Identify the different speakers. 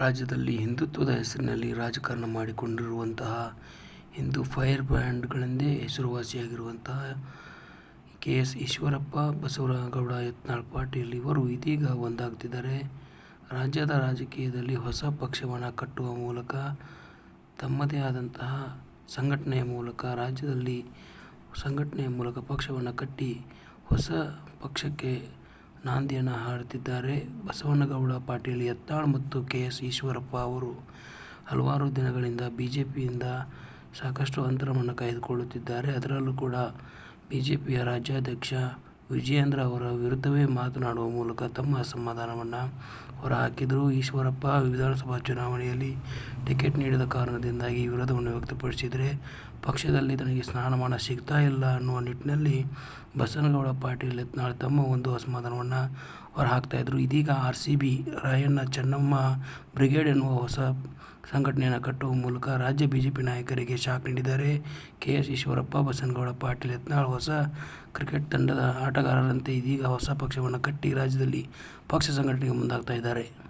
Speaker 1: ರಾಜ್ಯದಲ್ಲಿ ಹಿಂದುತ್ವದ ಹೆಸರಿನಲ್ಲಿ ರಾಜಕಾರಣ ಮಾಡಿಕೊಂಡಿರುವಂತಹ ಹಿಂದೂ ಫೈರ್ ಬ್ರ್ಯಾಂಡ್ಗಳೆಂದೇ ಹೆಸರುವಾಸಿಯಾಗಿರುವಂತಹ ಕೆ. ಎಸ್. ಈಶ್ವರಪ್ಪ, ಬಸವರಾಗೌಡ ಯತ್ನಾಳ್ ಪಾಟೀಲ್ ಇವರು ಇದೀಗ ಒಂದಾಗ್ತಿದ್ದಾರೆ ರಾಜ್ಯದ ರಾಜಕೀಯದಲ್ಲಿ ಹೊಸ ಪಕ್ಷವನ್ನು ಕಟ್ಟುವ ಮೂಲಕ, ತಮ್ಮದೇ ಆದಂತಹ ಸಂಘಟನೆಯ ಮೂಲಕ ರಾಜ್ಯದಲ್ಲಿ ಸಂಘಟನೆಯ ಮೂಲಕ ಪಕ್ಷವನ್ನು ಕಟ್ಟಿ ಹೊಸ ಪಕ್ಷಕ್ಕೆ ನಾಂದಿಯನ್ನು ಹಾಡುತ್ತಿದ್ದಾರೆ. ಬಸವನಗೌಡ ಪಾಟೀಲ್ ಯತ್ನಾಳ್ ಮತ್ತು ಕೆ. ಎಸ್. ಈಶ್ವರಪ್ಪ ಅವರು ಹಲವಾರು ದಿನಗಳಿಂದ ಬಿ ಜೆ ಪಿಯಿಂದ ಸಾಕಷ್ಟು ಅಂತರವನ್ನು ಕಾಯ್ದುಕೊಳ್ಳುತ್ತಿದ್ದಾರೆ. ಅದರಲ್ಲೂ ಕೂಡ ಬಿ ಜೆ ಪಿಯ ರಾಜ್ಯಾಧ್ಯಕ್ಷ ವಿಜಯೇಂದ್ರ ಅವರ ವಿರುದ್ಧವೇ ಮಾತನಾಡುವ ಮೂಲಕ ತಮ್ಮ ಅಸಮಾಧಾನವನ್ನು ಹೊರಹಾಕಿದರು. ಈಶ್ವರಪ್ಪ ವಿಧಾನಸಭಾ ಚುನಾವಣೆಯಲ್ಲಿ ಟಿಕೆಟ್ ನೀಡದ ಕಾರಣದಿಂದಾಗಿ ವಿರೋಧವನ್ನು ವ್ಯಕ್ತಪಡಿಸಿದರೆ, ಪಕ್ಷದಲ್ಲಿ ತನಗೆ ಸ್ಥಾನಮಾನ ಸಿಗ್ತಾ ಇಲ್ಲ ಅನ್ನುವ ನಿಟ್ಟಿನಲ್ಲಿ ಬಸನಗೌಡ ಪಾಟೀಲ್ ಯತ್ನಾಳ್ ತಮ್ಮ ಒಂದು ಅಸಮಾಧಾನವನ್ನು ಹೊರಹಾಕ್ತಾ ಇದ್ರು. ಇದೀಗ ಬಿ ರಾಯಣ್ಣ ಚೆನ್ನಮ್ಮ ಬ್ರಿಗೇಡ್ ಎನ್ನುವ ಹೊಸ ಸಂಘಟನೆಯನ್ನು ಕಟ್ಟುವ ಮೂಲಕ ರಾಜ್ಯ ಬಿಜೆಪಿ ನಾಯಕರಿಗೆ ಶಾಕ್ ನೀಡಿದ್ದಾರೆ. ಕೆ. ಎಸ್. ಈಶ್ವರಪ್ಪ, ಬಸನಗೌಡ ಪಾಟೀಲ್ ಯತ್ನಾಳ್ ಹೊಸ ಕ್ರಿಕೆಟ್ ತಂಡದ ಆಟಗಾರರಂತೆ ಇದೀಗ ಹೊಸ ಪಕ್ಷವನ್ನು ಕಟ್ಟಿ ರಾಜ್ಯದಲ್ಲಿ ಪಕ್ಷ ಸಂಘಟನೆಗೆ ಮುಂದಾಗ್ತಾ ಇದ್ದಾರೆ.